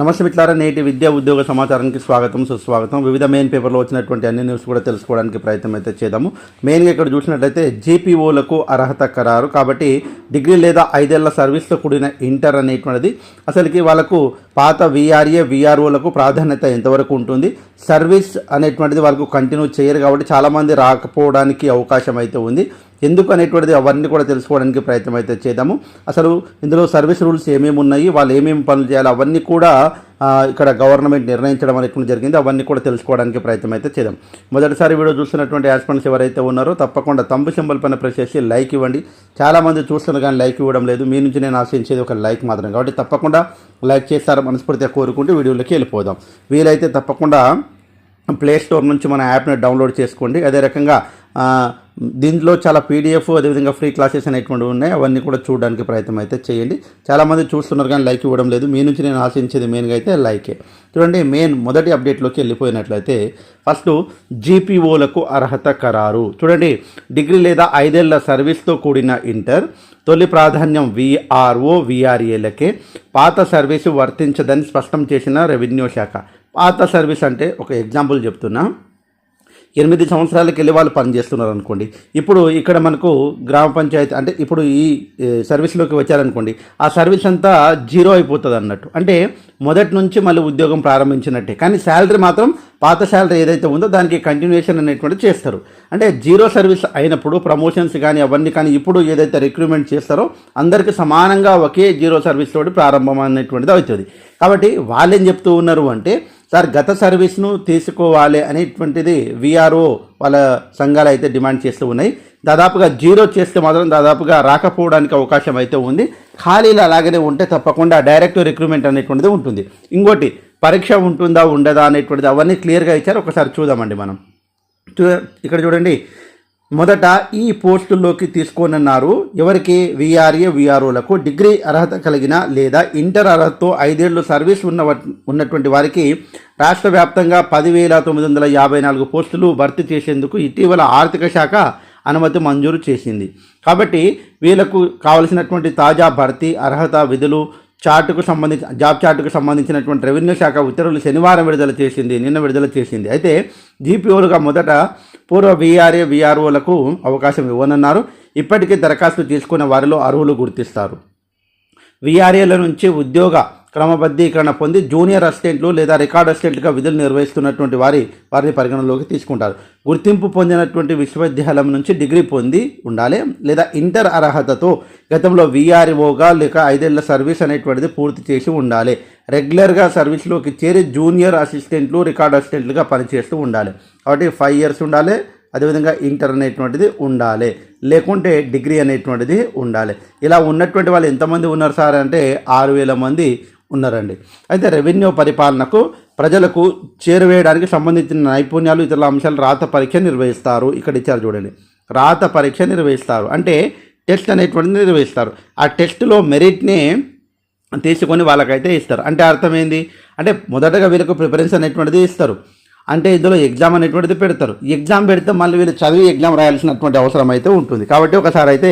నమస్తే మిత్రులారా నేటి విద్యా ఉద్యోగ సమాచారానికి స్వాగతం సుస్వాగతం. వివిధ మెయిన్ పేపర్లో వచ్చినటువంటి అన్ని న్యూస్ కూడా తెలుసుకోవడానికి ప్రయత్నం అయితే చేద్దాము. మెయిన్గా ఇక్కడ చూసినట్లయితే జీపీఓలకు అర్హత ఖరారు. కాబట్టి డిగ్రీ లేదా ఐదేళ్ళ సర్వీస్తో కూడిన ఇంటర్ అనేటువంటిది అసలుకి వాళ్ళకు పాత విఆర్ఏ విఆర్ఓలకు ప్రాధాన్యత ఎంతవరకు ఉంటుంది? సర్వీస్ అనేటువంటిది వాళ్ళకు కంటిన్యూ చేయరు కాబట్టి చాలామంది రాకపోవడానికి అవకాశం అయితే ఉంది. ఎందుకు అనేటువంటిది అవన్నీ కూడా తెలుసుకోవడానికి ప్రయత్నం అయితే చేద్దాము. అసలు ఇందులో సర్వీస్ రూల్స్ ఏమేమి ఉన్నాయి వాళ్ళు ఏమేమి పనులు చేయాలి అవన్నీ కూడా ఇక్కడ గవర్నమెంట్ నిర్ణయించడం అనేది జరిగింది. అవన్నీ కూడా తెలుసుకోవడానికి ప్రయత్నం అయితే చేద్దాం. మొదటిసారి వీడియో చూస్తున్నటువంటి యాస్పెంట్స్ ఎవరైతే ఉన్నారో తప్పకుండా తంబు సింబల్ పైన ప్రెస్ చేసి లైక్ ఇవ్వండి. చాలామంది చూస్తున్నారు కానీ లైక్ ఇవ్వడం లేదు. మీ నుంచి నేను ఆశించేది ఒక లైక్ మాత్రం కాబట్టి తప్పకుండా లైక్ చేస్తారు మనస్ఫూర్తిగా కోరుకుంటూ వీడియోలోకి వెళ్ళిపోదాం. వీలైతే తప్పకుండా ప్లే స్టోర్ నుంచి మన యాప్ని డౌన్లోడ్ చేసుకోండి. అదే రకంగా దీంట్లో చాలా పీడిఎఫ్ అదేవిధంగా ఫ్రీ క్లాసెస్ అనేటువంటివి ఉన్నాయి. అవన్నీ కూడా చూడడానికి ప్రయత్నం అయితే చేయండి చాలామంది చూస్తున్నారు కానీ లైక్ ఇవ్వడం లేదు. మీ నుంచి నేను ఆశించేది మెయిన్గా అయితే లైకే చూడండి మెయిన్ మొదటి అప్డేట్లోకి వెళ్ళిపోయినట్లయితే ఫస్ట్ జీపీఓలకు అర్హత ఖరారు. చూడండి డిగ్రీ లేదా ఐదేళ్ళ సర్వీస్తో కూడిన ఇంటర్ తొలి ప్రాధాన్యం విఆర్ఓ విఆర్ఏలకే పాత సర్వీసు వర్తించదని స్పష్టం చేసిన రెవెన్యూ శాఖ. పాత సర్వీస్ అంటే ఒక ఎగ్జాంపుల్ చెప్తున్నా. ఎనిమిది సంవత్సరాలకి వెళ్ళి వాళ్ళు పనిచేస్తున్నారు అనుకోండి ఇప్పుడు ఇక్కడ మనకు గ్రామ పంచాయతీ అంటే ఇప్పుడు ఈ సర్వీస్లోకి వచ్చారనుకోండి ఆ సర్వీస్ అంతా జీరో అయిపోతుంది అన్నట్టు అంటే మొదటి నుంచి మళ్ళీ ఉద్యోగం ప్రారంభించినట్టే. కానీ శాలరీ మాత్రం పాత శాలరీ ఏదైతే ఉందో దానికి కంటిన్యూషన్ అనేటువంటి చేస్తారు. అంటే జీరో సర్వీస్ అయినప్పుడు ప్రమోషన్స్ కానీ అవన్నీ కానీ ఇప్పుడు ఏదైతే రిక్రూట్మెంట్ చేస్తారో అందరికీ సమానంగా ఒకే జీరో సర్వీస్ తోటి ప్రారంభం అనేటువంటిది అవుతుంది. కాబట్టి వాళ్ళేం చెప్తూ ఉన్నారు అంటే సార్ గత సర్వీస్ను తీసుకోవాలి అనేటువంటిది విఆర్ఓ వాళ్ళ సంఘాలు అయితే డిమాండ్ చేస్తూ ఉన్నాయి. దాదాపుగా జీరో చేస్తే మాత్రం దాదాపుగా రాకపోవడానికి అవకాశం అయితే ఉంది. ఖాళీలు అలాగనే ఉంటే తప్పకుండా డైరెక్ట్ రిక్రూట్మెంట్ అనేటువంటిది ఉంటుంది. ఇంకోటి పరీక్ష ఉంటుందా ఉండదా అనేటువంటిది అవన్నీ క్లియర్గా ఇచ్చారు. ఒకసారి చూద్దామండి మనం. చూ- ఇక్కడ చూడండి. మొదట ఈ పోస్టుల్లోకి తీసుకోనన్నారు. ఎవరికి? విఆర్ఏ విఆర్ఓలకు. డిగ్రీ అర్హత కలిగిన లేదా ఇంటర్ అర్హతతో ఐదేళ్ళు సర్వీస్ ఉన్న ఉన్నటువంటి వారికి రాష్ట్ర వ్యాప్తంగా పదివేల తొమ్మిది వందల యాభై నాలుగు పోస్టులు భర్తీ చేసేందుకు ఇటీవల ఆర్థిక శాఖ అనుమతి మంజూరు చేసింది. కాబట్టి వీళ్ళకు కావలసినటువంటి తాజా భర్తీ అర్హత విధులు చార్టుకు సంబంధించి జాబ్ చార్టుకు సంబంధించినటువంటి రెవెన్యూ శాఖ ఉత్తర్వులు శనివారం విడుదల చేసింది నిన్న విడుదల చేసింది. అయితే జీపీఓలుగా మొదట పూర్వ వీఆర్ఏ వీఆర్ఓలకు అవకాశం ఇవ్వనున్నారు. ఇప్పటికీ దరఖాస్తు తీసుకున్న వారిలో అర్హులు గుర్తిస్తారు. వీఆర్ఏల నుంచి ఉద్యోగ క్రమబద్ధీకరణ పొంది జూనియర్ అసిస్టెంట్లు లేదా రికార్డ్ అసిస్టెంట్గా విధులు నిర్వహిస్తున్నటువంటి వారి వారిని పరిగణనలోకి తీసుకుంటారు. గుర్తింపు పొందినటువంటి విశ్వవిద్యాలయం నుంచి డిగ్రీ పొంది ఉండాలి. లేదా ఇంటర్ అర్హతతో గతంలో విఆర్ఓగా లేక ఐదేళ్ళ సర్వీస్ అనేటువంటిది పూర్తి చేసి ఉండాలి. రెగ్యులర్గా సర్వీస్లోకి చేరి జూనియర్ అసిస్టెంట్లు రికార్డ్ అసిస్టెంట్లుగా పనిచేస్తూ ఉండాలి. కాబట్టి ఫైవ్ ఇయర్స్ ఉండాలి. అదేవిధంగా ఇంటర్ అనేటువంటిది ఉండాలి. లేకుంటే డిగ్రీ అనేటువంటిది ఉండాలి. ఇలా ఉన్నటువంటి వాళ్ళు ఎంతమంది ఉన్నారు సార్ అంటే ఆరు వేల మంది ఉన్నారండి. అయితే రెవెన్యూ పరిపాలనకు ప్రజలకు చేరువేయడానికి సంబంధించిన నైపుణ్యాలు ఇతర అంశాలు రాత పరీక్ష నిర్వహిస్తారు. ఇక్కడ ఇచ్చారు చూడండి. రాత పరీక్ష నిర్వహిస్తారు. అంటే టెస్ట్ అనేటువంటిది నిర్వహిస్తారు. ఆ టెస్ట్లో మెరిట్ని తీసుకొని వాళ్ళకైతే ఇస్తారు. అంటే అర్థమైంది అంటే మొదటగా వీళ్ళకు ప్రిఫరెన్స్ అనేటువంటిది ఇస్తారు. అంటే ఇందులో ఎగ్జామ్ అనేటువంటిది పెడతారు. ఎగ్జామ్ పెడితే మళ్ళీ వీళ్ళు చదివి ఎగ్జామ్ రాయాల్సినటువంటి అవసరం అయితే ఉంటుంది. కాబట్టి ఒకసారి అయితే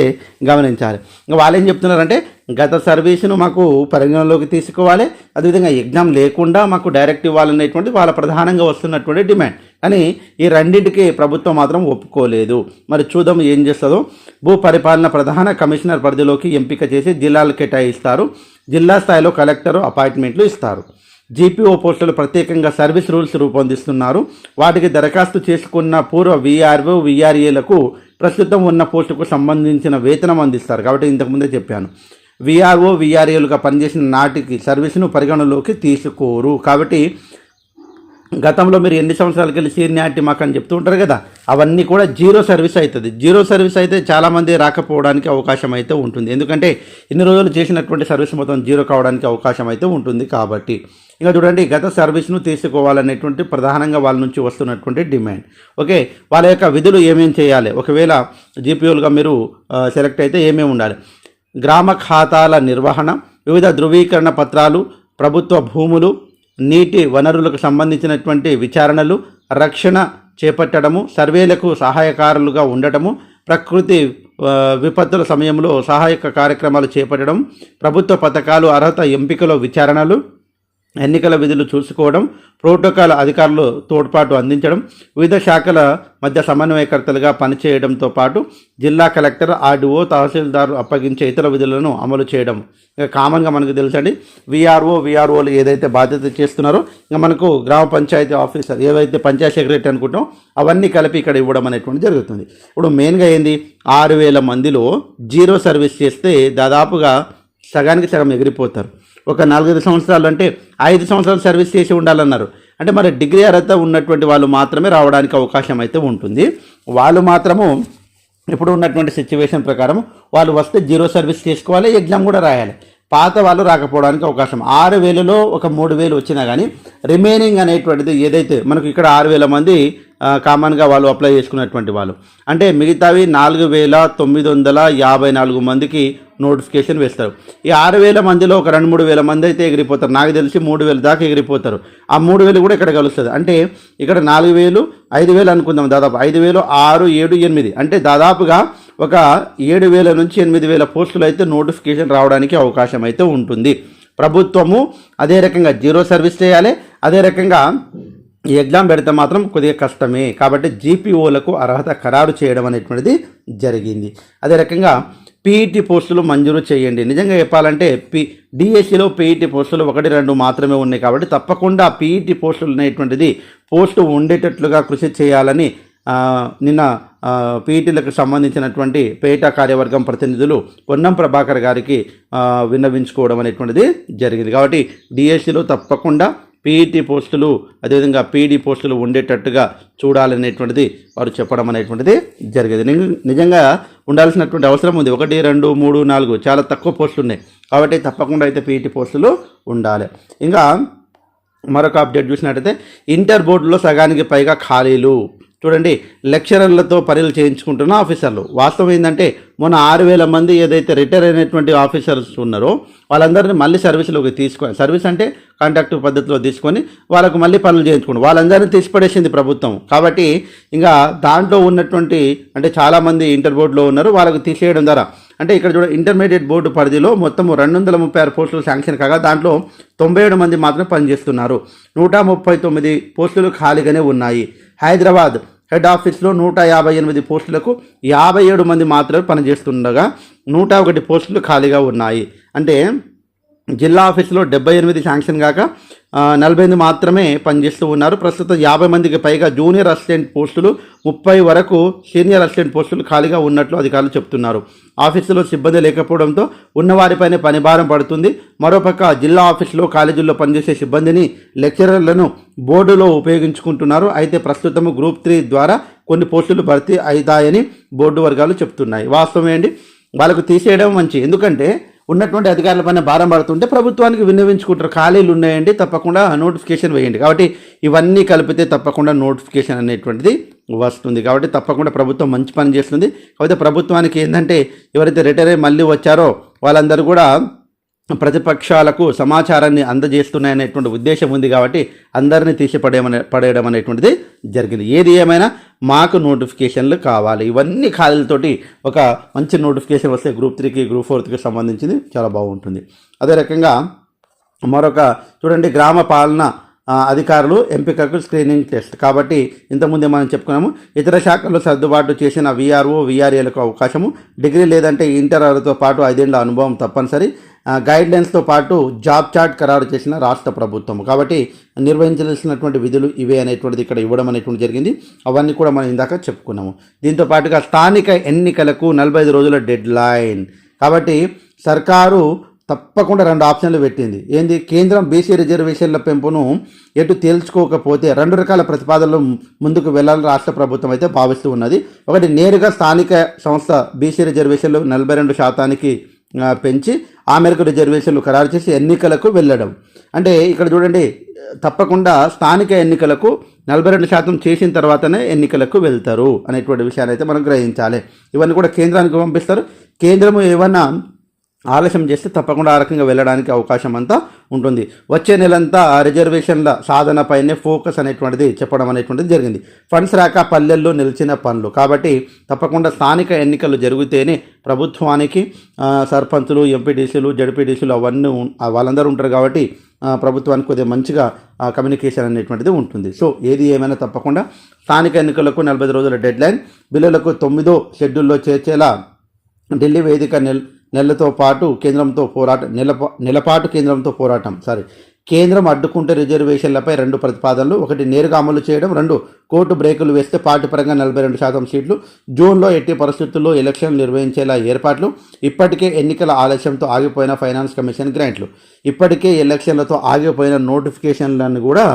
గమనించాలి. ఇంకా వాళ్ళు ఏం చెప్తున్నారంటే గత సర్వీస్ను మాకు పరిగణలోకి తీసుకోవాలి. అదేవిధంగా ఎగ్జామ్ లేకుండా మాకు డైరెక్ట్ ఇవ్వాలనేటువంటి వాళ్ళ ప్రధానంగా వస్తున్నటువంటి డిమాండ్ కానీ ఈ రెండింటికి ప్రభుత్వం మాత్రం ఒప్పుకోలేదు. మరి చూద్దాం ఏం చేస్తుందో. భూ పరిపాలన ప్రధాన కమిషనర్ పరిధిలోకి ఎంపిక చేసి జిల్లాలు కేటాయిస్తారు. జిల్లా స్థాయిలో కలెక్టర్ అపాయింట్మెంట్లు ఇస్తారు. జీపీఓ పోస్టులు ప్రత్యేకంగా సర్వీస్ రూల్స్ రూపొందిస్తున్నారు. వాటికి దరఖాస్తు చేసుకున్న పూర్వ వీఆర్ఓ వీఆర్ఏలకు ప్రస్తుతం ఉన్న పోస్టుకు సంబంధించిన వేతనం అందిస్తారు. కాబట్టి ఇంతకుముందే చెప్పాను. వీఆర్ఓ వీఆర్ఏలుగా పనిచేసిన నాటికి సర్వీస్ను పరిగణలోకి తీసుకోరు. కాబట్టి గతంలో మీరు ఎన్ని సంవత్సరాలకి వెళ్ళి సీనియారిటీ మాకు అని చెప్తూ ఉంటారు కదా అవన్నీ కూడా జీరో సర్వీస్ అవుతుంది. జీరో సర్వీస్ అయితే చాలామంది రాకపోవడానికి అవకాశం అయితే ఉంటుంది. ఎందుకంటే ఇన్ని రోజులు చేసినటువంటి సర్వీస్ మొత్తం జీరో కావడానికి అవకాశం అయితే ఉంటుంది కాబట్టి. ఇంకా చూడండి గత సర్వీస్ను తీసుకోవాలనేటువంటి ప్రధానంగా వాళ్ళ నుంచి వస్తున్నటువంటి డిమాండ్. ఓకే వాళ్ళ యొక్క విధులు ఏమేమి చేయాలి? ఒకవేళ జీపీఓలుగా మీరు సెలెక్ట్ అయితే ఏమేమి ఉండాలి? గ్రామ ఖాతాల నిర్వహణ వివిధ ధృవీకరణ పత్రాలు ప్రభుత్వ భూములు నీటి వనరులకు సంబంధించినటువంటి విచారణలు రక్షణ చేపట్టడము సర్వేలకు సహాయకారులుగా ఉండటము ప్రకృతి విపత్తుల సమయంలో సహాయక కార్యక్రమాలు చేపట్టడం ప్రభుత్వ పథకాలు అర్హత ఎంపికలో విచారణలు ఎన్నికల విధులు చూసుకోవడం ప్రోటోకాల్ అధికారులు తోడ్పాటు అందించడం వివిధ శాఖల మధ్య సమన్వయకర్తలుగా పనిచేయడంతో పాటు జిల్లా కలెక్టర్ ఆర్డీఓ తహసీల్దారు అప్పగించే ఇతర విధులను అమలు చేయడం. ఇక కామన్గా మనకు తెలుసండి విఆర్ఓ విఆర్ఓలు ఏదైతే బాధ్యత చేస్తున్నారో ఇక మనకు గ్రామ పంచాయతీ ఆఫీసర్ ఏవైతే పంచాయతీ సెక్రటరీ అనుకుంటాం అవన్నీ కలిపి ఇక్కడ ఇవ్వడం అనేటువంటి జరుగుతుంది. ఇప్పుడు మెయిన్గా ఏంది ఆరు వేల మందిలో జీరో సర్వీస్ చేస్తే దాదాపుగా సగానికి సగం ఎగిరిపోతారు. ఒక నాలుగైదు సంవత్సరాలు అంటే ఐదు సంవత్సరాలు సర్వీస్ చేసి ఉండాలన్నారు. అంటే మరి డిగ్రీ అర్హత ఉన్నటువంటి వాళ్ళు మాత్రమే రావడానికి అవకాశం అయితే ఉంటుంది. వాళ్ళు మాత్రము ఇప్పుడు ఉన్నటువంటి సిచ్యువేషన్ ప్రకారం వాళ్ళు వస్తే జీరో సర్వీస్ చేసుకోవాలి ఎగ్జామ్ కూడా రాయాలి. పాత వాళ్ళు రాకపోవడానికి అవకాశం. ఆరు వేలలో ఒక మూడు వేలు వచ్చినా కానీ రిమైనింగ్ అనేటువంటిది ఏదైతే మనకు ఇక్కడ ఆరు వేల మంది కామన్గా వాళ్ళు అప్లై చేసుకున్నటువంటి వాళ్ళు. అంటే మిగతావి నాలుగు వేల తొమ్మిది వందల యాభై నాలుగు మందికి నోటిఫికేషన్ వేస్తారు. ఈ ఆరు వేల మందిలో ఒక రెండు మూడు వేల మంది అయితే ఎగిరిపోతారు. నాకు తెలిసి మూడు వేల దాకా ఎగిరిపోతారు. ఆ మూడు వేలు కూడా ఇక్కడ కలుస్తుంది. అంటే ఇక్కడ నాలుగు వేలు ఐదు వేలు అనుకుందాం దాదాపు. ఐదు వేలు ఆరు ఏడు ఎనిమిది. అంటే దాదాపుగా ఒక ఏడు వేల నుంచి ఎనిమిది వేల పోస్టులు అయితే నోటిఫికేషన్ రావడానికి అవకాశం అయితే ఉంటుంది. ప్రభుత్వము అదే రకంగా జీరో సర్వీస్ చేయాలి. అదే రకంగా ఈ ఎగ్జామ్ పెడితే మాత్రం కొద్దిగా కష్టమే. కాబట్టి జీపీఓలకు అర్హత ఖరారు చేయడం అనేటువంటిది జరిగింది. అదే రకంగా పీఈటీ పోస్టులు మంజూరు చేయండి. నిజంగా చెప్పాలంటే పి డిఎస్సిలో పీఈటీ పోస్టులు ఒకటి రెండు మాత్రమే ఉన్నాయి కాబట్టి తప్పకుండా పీఈటీ పోస్టులు అనేటువంటిది పోస్టు ఉండేటట్లుగా కృషి చేయాలని నిన్న పీఈటీలకు సంబంధించినటువంటి పేట కార్యవర్గం ప్రతినిధులు పొన్నం ప్రభాకర్ గారికి విన్నవించుకోవడం అనేటువంటిది జరిగింది. కాబట్టి డిఎస్సిలో తప్పకుండా పీఈటీ పోస్టులు అదేవిధంగా పీఈడీ పోస్టులు ఉండేటట్టుగా చూడాలనేటువంటిది వారు చెప్పడం అనేటువంటిది జరిగేది. నిజంగా ఉండాల్సినటువంటి అవసరం ఉంది. ఒకటి రెండు మూడు నాలుగు చాలా తక్కువ పోస్టులు ఉన్నాయి. కాబట్టి తప్పకుండా అయితే పీఈటీ పోస్టులు ఉండాలి. ఇంకా మరొక అప్డేట్ చూసినట్టయితే ఇంటర్ బోర్డులో సగానికి పైగా ఖాళీలు. చూడండి లెక్చరర్లతో పనులు చేయించుకుంటున్న ఆఫీసర్లు. వాస్తవం ఏంటంటే మొన్న ఆరు వేల మంది ఏదైతే రిటైర్ అయినటువంటి ఆఫీసర్స్ ఉన్నారో వాళ్ళందరినీ మళ్ళీ సర్వీస్లోకి తీసుకొని సర్వీస్ అంటే కాంట్రాక్ట్ పద్ధతిలో తీసుకొని వాళ్ళకు మళ్ళీ పనులు చేయించుకోండి వాళ్ళందరినీ తీసిపడేసింది ప్రభుత్వం. కాబట్టి ఇంకా దాంట్లో ఉన్నటువంటి అంటే చాలామంది ఇంటర్ బోర్డులో ఉన్నారు వాళ్ళకు తీసేయడం ద్వారా అంటే ఇక్కడ చూడ ఇంటర్మీడియట్ బోర్డు పరిధిలో మొత్తం రెండు వందల ముప్పై ఆరు పోస్టులు శాంక్షన్ కాగా దాంట్లో తొంభై ఏడు మంది మాత్రం పనిచేస్తున్నారు. నూట ముప్పై తొమ్మిది పోస్టులు ఖాళీగానే ఉన్నాయి. హైదరాబాద్ హెడ్ ఆఫీస్లో నూట యాభై ఎనిమిది పోస్టులకు యాభై ఏడు మంది మాత్రమే పనిచేస్తుండగా నూట ఒకటి పోస్టులు ఖాళీగా ఉన్నాయి. అంటే జిల్లా ఆఫీసులో డెబ్బై ఎనిమిది శాంక్షన్ కాక నలభై ఎనిమిది మాత్రమే పనిచేస్తూ ఉన్నారు. ప్రస్తుతం యాభై మందికి పైగా జూనియర్ అసిస్టెంట్ పోస్టులు ముప్పై వరకు సీనియర్ అసిస్టెంట్ పోస్టులు ఖాళీగా ఉన్నట్లు అధికారులు చెప్తున్నారు. ఆఫీసులో సిబ్బంది లేకపోవడంతో ఉన్నవారిపైనే పనిభారం పడుతుంది. మరోపక్క జిల్లా ఆఫీసులో కాలేజీల్లో పనిచేసే సిబ్బందిని లెక్చరర్లను బోర్డులో ఉపయోగించుకుంటున్నారు. అయితే ప్రస్తుతం గ్రూప్ త్రీ ద్వారా కొన్ని పోస్టులు భర్తీ అవుతాయని బోర్డు వర్గాలు చెప్తున్నాయి. వాస్తవమే అండి వాళ్ళకు తీసేయడం మంచి ఎందుకంటే ఉన్నటువంటి అధికారుల పైన భారం పడుతుంటే ప్రభుత్వానికి వినియోగించుకుంటారు ఖాళీలు ఉన్నాయండి తప్పకుండా నోటిఫికేషన్ వేయండి. కాబట్టి ఇవన్నీ కలిపితే తప్పకుండా నోటిఫికేషన్ అనేటువంటిది వస్తుంది. కాబట్టి తప్పకుండా ప్రభుత్వం మంచి పని చేస్తుంది. కాబట్టి ప్రభుత్వానికి ఏంటంటే ఎవరైతే రిటైర్ అయ్యి మళ్ళీ వచ్చారో వాళ్ళందరూ కూడా ప్రతిపక్షాలకు సమాచారాన్ని అందజేస్తున్నాయనేటువంటి ఉద్దేశం ఉంది కాబట్టి అందరినీ తీసిపడేయమనే పడేయడం అనేటువంటిది జరిగింది. ఏది ఏమైనా మాకు నోటిఫికేషన్లు కావాలి. ఇవన్నీ ఖాళీలతోటి ఒక మంచి నోటిఫికేషన్ వస్తే గ్రూప్ త్రీకి గ్రూప్ ఫోర్త్కి సంబంధించింది చాలా బాగుంటుంది. అదే రకంగా మరొక చూడండి గ్రామ పాలన అధికారులు ఎంపికకు స్క్రీనింగ్ టెస్ట్. కాబట్టి ఇంతకుముందే మనం చెప్పుకున్నాము ఇతర శాఖల్లో సర్దుబాటు చేసిన విఆర్ఓ విఆర్ఏలకు అవకాశము డిగ్రీ లేదంటే ఇంటర్తో పాటు ఐదేళ్ళ అనుభవం తప్పనిసరి. గైడ్లైన్స్తో పాటు జాబ్ చార్ట్ ఖరారు చేసిన రాష్ట్ర ప్రభుత్వం. కాబట్టి నిర్వహించాల్సినటువంటి విధులు ఇవే అనేటువంటిది ఇక్కడ ఇవ్వడం అనేటువంటి జరిగింది. అవన్నీ కూడా మనం ఇందాక చెప్పుకున్నాము. దీంతో పాటుగా స్థానిక ఎన్నికలకు నలభై ఐదు రోజుల డెడ్ లైన్ కాబట్టి సర్కారు తప్పకుండా రెండు ఆప్షన్లు పెట్టింది. ఏంది? కేంద్రం బీసీ రిజర్వేషన్ల పెంపును ఎటు తేల్చుకోకపోతే రెండు రకాల ప్రతిపాదనలు ముందుకు వెళ్ళాలని రాష్ట్ర ప్రభుత్వం అయితే భావిస్తూ ఉన్నది. ఒకటి నేరుగా స్థానిక సంస్థ బీసీ రిజర్వేషన్లు నలభై రెండు శాతానికి పెంచి ఆ మేరకు రిజర్వేషన్లు ఖరారు చేసి ఎన్నికలకు వెళ్ళడం. అంటే ఇక్కడ చూడండి తప్పకుండా స్థానిక ఎన్నికలకు నలభై రెండు శాతం చేసిన తర్వాతనే ఎన్నికలకు వెళ్తారు అనేటువంటి విషయాన్ని అయితే మనం గ్రహించాలి. ఇవన్నీ కూడా కేంద్రానికి పంపిస్తారు. కేంద్రము ఏమన్నా ఆలస్యం చేస్తే తప్పకుండా ఆ రకంగా వెళ్ళడానికి అవకాశం అంతా ఉంటుంది. వచ్చే నెలంతా రిజర్వేషన్ల సాధనపైనే ఫోకస్ అనేటువంటిది చెప్పడం అనేటువంటిది జరిగింది. ఫండ్స్ రాక పల్లెల్లో నిలిచిన పనులు. కాబట్టి తప్పకుండా స్థానిక ఎన్నికలు జరిగితేనే ప్రభుత్వానికి సర్పంచులు ఎంపీటీసీలు జడ్పీటీసీలు అవన్నీ వాళ్ళందరూ ఉంటారు కాబట్టి ప్రభుత్వానికి కొద్దిగా మంచిగా కమ్యూనికేషన్ అనేటువంటిది ఉంటుంది. సో ఏది ఏమైనా తప్పకుండా స్థానిక ఎన్నికలకు నలభై రోజుల డెడ్లైన్ బిల్లులకు తొమ్మిదో షెడ్యూల్లో చేర్చేలా ఢిల్లీ వేదిక నిల్ నెలతో పాటు కేంద్రంతో పోరాటం నెల నెలపాటు కేంద్రంతో పోరాటం సారీ కేంద్రం అడ్డుకుంటే రిజర్వేషన్లపై రెండు ప్రతిపాదనలు ఒకటి నేరుగా అమలు చేయడం రెండు కోర్టు బ్రేకులు వేస్తే పార్టీ పరంగా నలభై రెండు శాతం సీట్లు జూన్లో ఎట్టి పరిస్థితుల్లో ఎలక్షన్లు నిర్వహించేలా ఏర్పాట్లు ఇప్పటికే ఎన్నికల ఆలస్యంతో ఆగిపోయిన ఫైనాన్స్ కమిషన్ గ్రాంట్లు. ఇప్పటికే ఎలక్షన్లతో ఆగిపోయిన నోటిఫికేషన్లను కూడా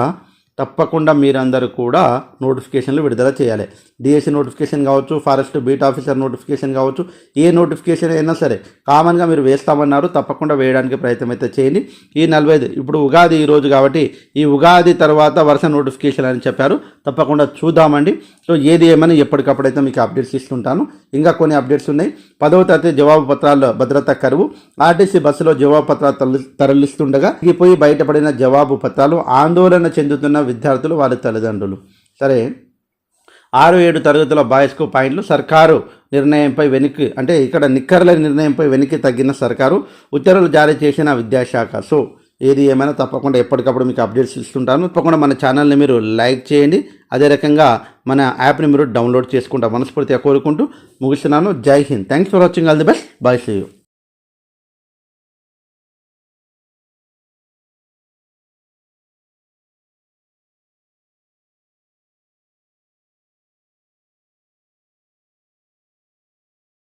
తప్పకుండా మీరందరూ కూడా నోటిఫికేషన్లు విడుదల చేయాలి. డిఎస్సి నోటిఫికేషన్ కావచ్చు ఫారెస్ట్ బీట్ ఆఫీసర్ నోటిఫికేషన్ కావచ్చు ఏ నోటిఫికేషన్ అయినా సరే కామన్గా మీరు వేస్తామన్నారు తప్పకుండా వేయడానికి ప్రయత్నం అయితే చేయండి. ఈ నలభై ఐదు ఇప్పుడు ఉగాది ఈ రోజు కాబట్టి ఈ ఉగాది తర్వాత వరుస నోటిఫికేషన్ అని చెప్పారు. తప్పకుండా చూద్దామండి. సో ఏది ఏమని ఎప్పటికప్పుడు అయితే మీకు అప్డేట్స్ ఇస్తుంటాను. ఇంకా కొన్ని అప్డేట్స్ ఉన్నాయి. పదవ తరగతి జవాబు పత్రాల భద్రత కరువు. ఆర్టీసీ బస్సులో జవాబు పత్రాలు తరలి తరలిస్తుండగా పోయి బయటపడిన జవాబు పత్రాలు ఆందోళన చెందుతున్న విద్యార్థులు వారి తల్లిదండ్రులు. సరే ఆరు ఏడు తరగతుల బాయ్స్కు పాయింట్లు. సర్కారు నిర్ణయంపై వెనక్కి అంటే ఇక్కడ నిక్కర్ల నిర్ణయంపై వెనక్కి తగ్గిన సర్కారు ఉత్తర్వులు జారీ చేసిన విద్యాశాఖ. సో ఏది ఏమైనా తప్పకుండా ఎప్పటికప్పుడు మీకు అప్డేట్స్ ఇస్తుంటాను. తప్పకుండా మన ఛానల్ని మీరు లైక్ చేయండి. అదే రకంగా మన యాప్ని మీరు డౌన్లోడ్ చేసుకుంటా మనస్ఫూర్తిగా కోరుకుంటూ ముగిస్తున్నాను. Jai Hind. Thanks for watching. All the best. Bye see you.